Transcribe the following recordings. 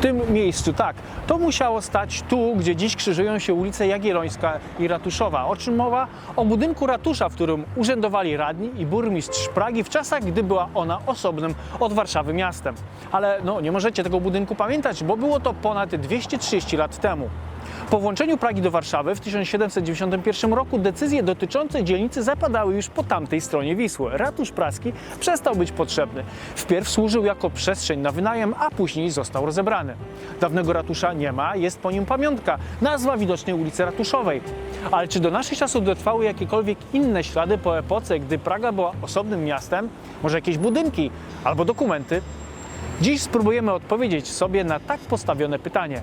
Tym miejscu, tak, to musiało stać tu, gdzie dziś krzyżują się ulice Jagiellońska i Ratuszowa. O czym mowa? O budynku ratusza, w którym urzędowali radni i burmistrz Pragi w czasach, gdy była ona osobnym od Warszawy miastem. Ale no, nie możecie tego budynku pamiętać, bo było to ponad 230 lat temu. Po włączeniu Pragi do Warszawy w 1791 roku decyzje dotyczące dzielnicy zapadały już po tamtej stronie Wisły. Ratusz praski przestał być potrzebny. Wpierw służył jako przestrzeń na wynajem, a później został rozebrany. Dawnego ratusza nie ma, jest po nim pamiątka, nazwa widocznej ulicy Ratuszowej. Ale czy do naszych czasów dotrwały jakiekolwiek inne ślady po epoce, gdy Praga była osobnym miastem? Może jakieś budynki albo dokumenty? Dziś spróbujemy odpowiedzieć sobie na tak postawione pytanie.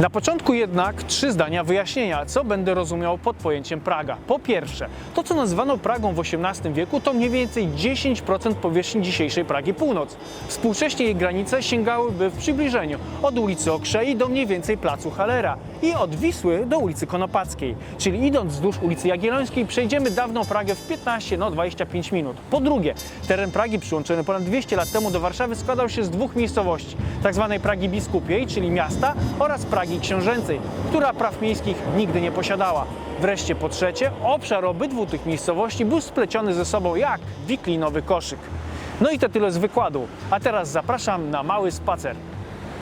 Na początku jednak trzy zdania wyjaśnienia, co będę rozumiał pod pojęciem Praga. Po pierwsze, to co nazywano Pragą w XVIII wieku to mniej więcej 10% powierzchni dzisiejszej Pragi Północ. Współcześnie jej granice sięgałyby w przybliżeniu od ulicy Okrzei do mniej więcej placu Halera i od Wisły do ulicy Konopackiej. Czyli idąc wzdłuż ulicy Jagiellońskiej przejdziemy dawną Pragę w 15, no 25 minut. Po drugie, teren Pragi przyłączony ponad 200 lat temu do Warszawy składał się z dwóch miejscowości, tzw. Pragi Biskupiej, czyli miasta oraz Pragi Książęcej, która praw miejskich nigdy nie posiadała. Wreszcie po trzecie, obszar obydwu tych miejscowości był spleciony ze sobą jak wiklinowy koszyk. No i to tyle z wykładu, a teraz zapraszam na mały spacer.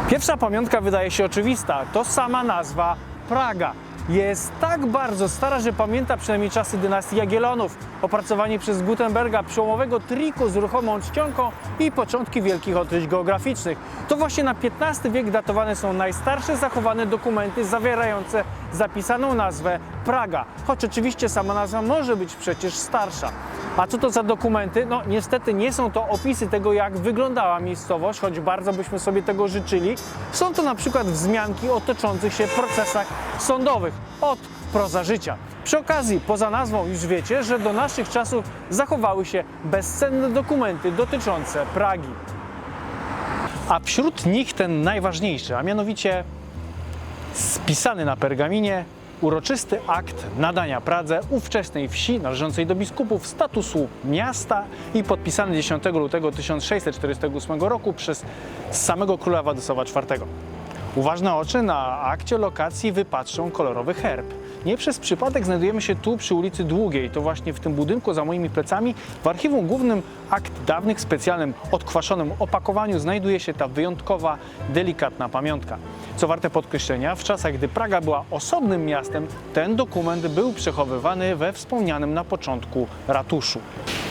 Pierwsza pamiątka wydaje się oczywista, to sama nazwa Praga. Jest tak bardzo stara, że pamięta przynajmniej czasy dynastii Jagiellonów, opracowanie przez Gutenberga przełomowego triku z ruchomą czcionką i początki wielkich odkryć geograficznych. To właśnie na XV wiek datowane są najstarsze zachowane dokumenty zawierające zapisaną nazwę Praga, choć oczywiście sama nazwa może być przecież starsza. A co to za dokumenty? No niestety nie są to opisy tego, jak wyglądała miejscowość, choć bardzo byśmy sobie tego życzyli. Są to na przykład wzmianki o toczących się procesach sądowych od proza życia. Przy okazji, poza nazwą już wiecie, że do naszych czasów zachowały się bezcenne dokumenty dotyczące Pragi. A wśród nich ten najważniejszy, a mianowicie spisany na pergaminie uroczysty akt nadania Pradze ówczesnej wsi należącej do biskupów statusu miasta i podpisany 10 lutego 1648 roku przez samego króla Władysława IV. Uważne oczy na akcie lokacji wypatrzą kolorowy herb. Nie przez przypadek znajdujemy się tu przy ulicy Długiej. To właśnie w tym budynku za moimi plecami w archiwum głównym akt dawnych specjalnym odkwaszonym opakowaniu znajduje się ta wyjątkowa, delikatna pamiątka. Co warte podkreślenia, w czasach gdy Praga była osobnym miastem, ten dokument był przechowywany we wspomnianym na początku ratuszu.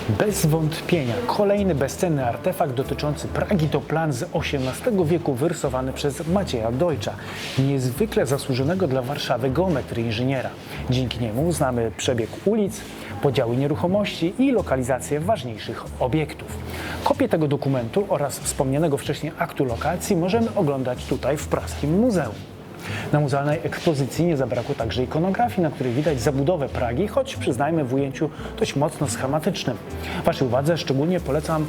Bez wątpienia kolejny bezcenny artefakt dotyczący Pragi to plan z XVIII wieku wyrysowany przez Macieja Dojcza, niezwykle zasłużonego dla Warszawy geometry inżyniera. Dzięki niemu znamy przebieg ulic, podziały nieruchomości i lokalizację ważniejszych obiektów. Kopię tego dokumentu oraz wspomnianego wcześniej aktu lokacji możemy oglądać tutaj w Praskim Muzeum. Na muzealnej ekspozycji nie zabrakło także ikonografii, na której widać zabudowę Pragi, choć przyznajmy w ujęciu dość mocno schematycznym. Waszej uwadze szczególnie polecam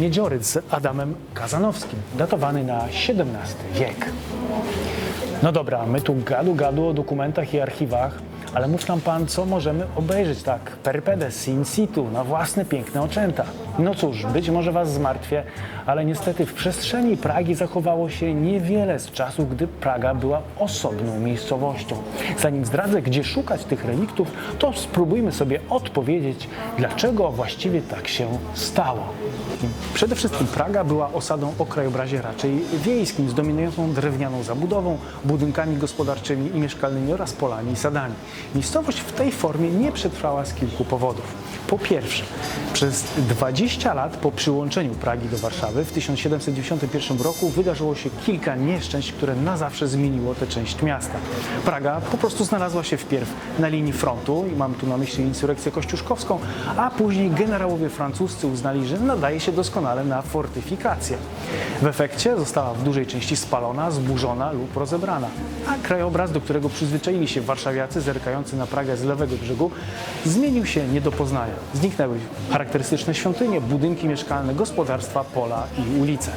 miedzioryt z Adamem Kazanowskim, datowany na XVII wiek. No dobra, my tu gadu gadu o dokumentach i archiwach, ale mów nam pan, co możemy obejrzeć tak per pedes, in situ, na własne piękne oczęta. No cóż, być może was zmartwię, ale niestety w przestrzeni Pragi zachowało się niewiele z czasu, gdy Praga była osobną miejscowością. Zanim zdradzę, gdzie szukać tych reliktów, to spróbujmy sobie odpowiedzieć, dlaczego właściwie tak się stało. Przede wszystkim Praga była osadą o krajobrazie raczej wiejskim, z dominującą drewnianą zabudową, budynkami gospodarczymi i mieszkalnymi oraz polami i sadami. Miejscowość w tej formie nie przetrwała z kilku powodów. Po pierwsze, przez 20 lat po przyłączeniu Pragi do Warszawy w 1791 roku wydarzyło się kilka nieszczęść, które na zawsze zmieniło tę część miasta. Praga po prostu znalazła się wpierw na linii frontu, i mam tu na myśli insurrekcję kościuszkowską, a później generałowie francuscy uznali, że nadaje się doskonale na fortyfikację. W efekcie została w dużej części spalona, zburzona lub rozebrana, a krajobraz, do którego przyzwyczaili się warszawiacy zerkając wyciekający na Pragę z lewego brzegu zmienił się nie do poznania. Zniknęły charakterystyczne świątynie, budynki mieszkalne, gospodarstwa, pola i ulice.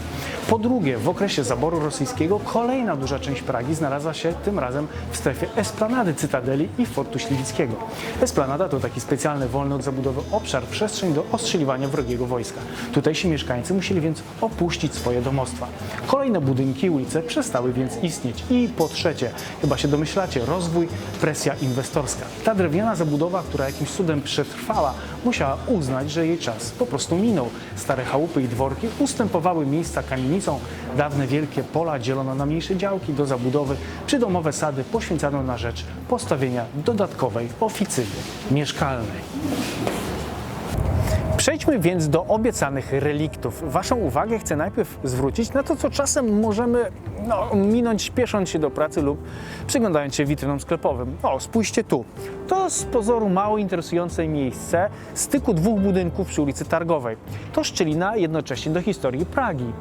Po drugie, w okresie zaboru rosyjskiego kolejna duża część Pragi znalazła się tym razem w strefie esplanady Cytadeli i Fortu Śliwickiego. Esplanada to taki specjalny, wolny od zabudowy obszar, przestrzeń do ostrzeliwania wrogiego wojska. Tutejsi mieszkańcy musieli więc opuścić swoje domostwa. Kolejne budynki i ulice przestały więc istnieć. I po trzecie, chyba się domyślacie, rozwój, presja inwestorska. Ta drewniana zabudowa, która jakimś cudem przetrwała, musiała uznać, że jej czas po prostu minął. Stare chałupy i dworki ustępowały miejsca kamienicom, dawne wielkie pola dzielono na mniejsze działki do zabudowy, przydomowe sady poświęcano na rzecz postawienia dodatkowej oficyny mieszkalnej. Przejdźmy więc do obiecanych reliktów. Waszą uwagę chcę najpierw zwrócić na to, co czasem możemy no, minąć śpiesząc się do pracy lub przyglądając się witrynom sklepowym. O, spójrzcie tu. To z pozoru mało interesujące miejsce styku dwóch budynków przy ulicy Targowej. To szczelina jednocześnie do historii Pragi.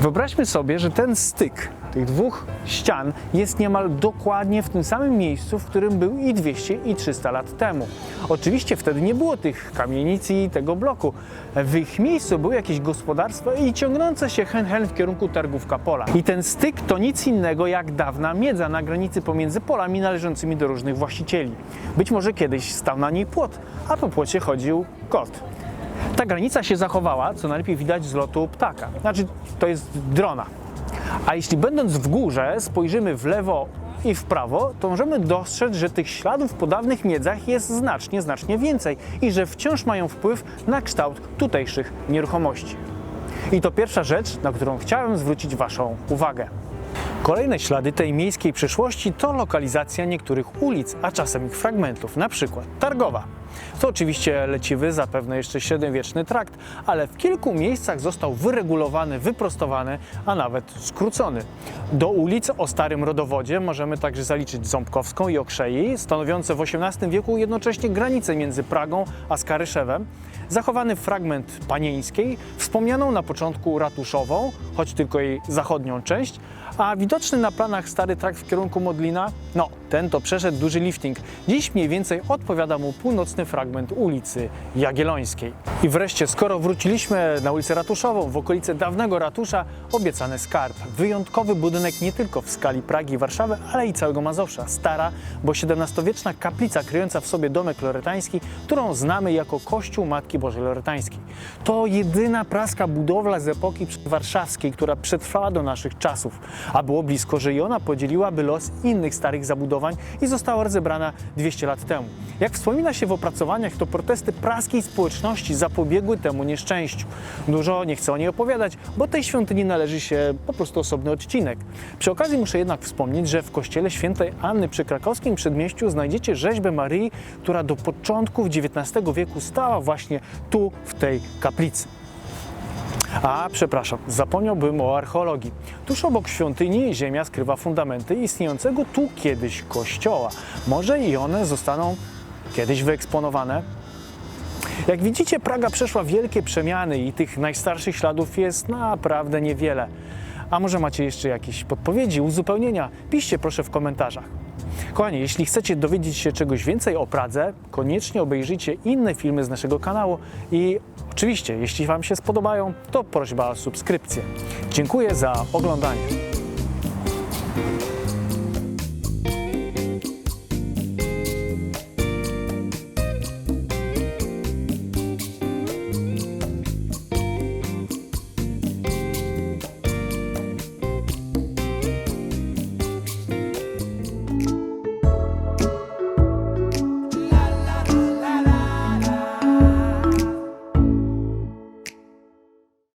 Wyobraźmy sobie, że ten styk tych dwóch ścian jest niemal dokładnie w tym samym miejscu, w którym był i 200 i 300 lat temu. Oczywiście wtedy nie było tych kamienic i tego bloku. W ich miejscu były jakieś gospodarstwa i ciągnące się hen hen w kierunku targówka pola. I ten styk to nic innego jak dawna miedza na granicy pomiędzy polami należącymi do różnych właścicieli. Być może kiedyś stał na niej płot, a po płocie chodził kot. Ta granica się zachowała, co najlepiej widać z lotu ptaka. Znaczy, to jest drona. A jeśli będąc w górze spojrzymy w lewo i w prawo, to możemy dostrzec, że tych śladów po dawnych miedzach jest znacznie, znacznie więcej i że wciąż mają wpływ na kształt tutejszych nieruchomości. I to pierwsza rzecz, na którą chciałem zwrócić Waszą uwagę. Kolejne ślady tej miejskiej przeszłości to lokalizacja niektórych ulic, a czasem ich fragmentów, na przykład Targowa. To oczywiście leciwy, zapewne jeszcze średniowieczny trakt, ale w kilku miejscach został wyregulowany, wyprostowany, a nawet skrócony. Do ulic o starym rodowodzie możemy także zaliczyć Ząbkowską i Okrzei, stanowiące w XVIII wieku jednocześnie granicę między Pragą a Skaryszewem, zachowany fragment Panieńskiej, wspomnianą na początku ratuszową, choć tylko jej zachodnią część, a widoczny na planach stary trakt w kierunku Modlina, no ten to przeszedł duży lifting. Dziś mniej więcej odpowiada mu północny fragment ulicy Jagiellońskiej. I wreszcie, skoro wróciliśmy na ulicę Ratuszową, w okolice dawnego ratusza, obiecany skarb. Wyjątkowy budynek nie tylko w skali Pragi i Warszawy, ale i całego Mazowsza. Stara, bo XVII-wieczna kaplica kryjąca w sobie domek loretański, którą znamy jako Kościół Matki Bożej Loretańskiej. To jedyna praska budowla z epoki warszawskiej, która przetrwała do naszych czasów, a było blisko, że i ona podzieliłaby los innych starych zabudowań i została rozebrana 200 lat temu. Jak wspomina się w opracowaniach, to protesty praskiej społeczności zapobiegły temu nieszczęściu. Dużo nie chcę o niej opowiadać, bo tej świątyni należy się po prostu osobny odcinek. Przy okazji muszę jednak wspomnieć, że w kościele świętej Anny przy krakowskim przedmieściu znajdziecie rzeźbę Maryi, która do początków XIX wieku stała właśnie tu, w tej kaplicy. A, przepraszam, zapomniałbym o archeologii. Tuż obok świątyni ziemia skrywa fundamenty istniejącego tu kiedyś kościoła. Może i one zostaną kiedyś wyeksponowane? Jak widzicie, Praga przeszła wielkie przemiany i tych najstarszych śladów jest naprawdę niewiele. A może macie jeszcze jakieś podpowiedzi, uzupełnienia? Piszcie proszę w komentarzach. Kochani, jeśli chcecie dowiedzieć się czegoś więcej o Pradze, koniecznie obejrzyjcie inne filmy z naszego kanału i oczywiście, jeśli Wam się spodobają, to prośba o subskrypcję. Dziękuję za oglądanie.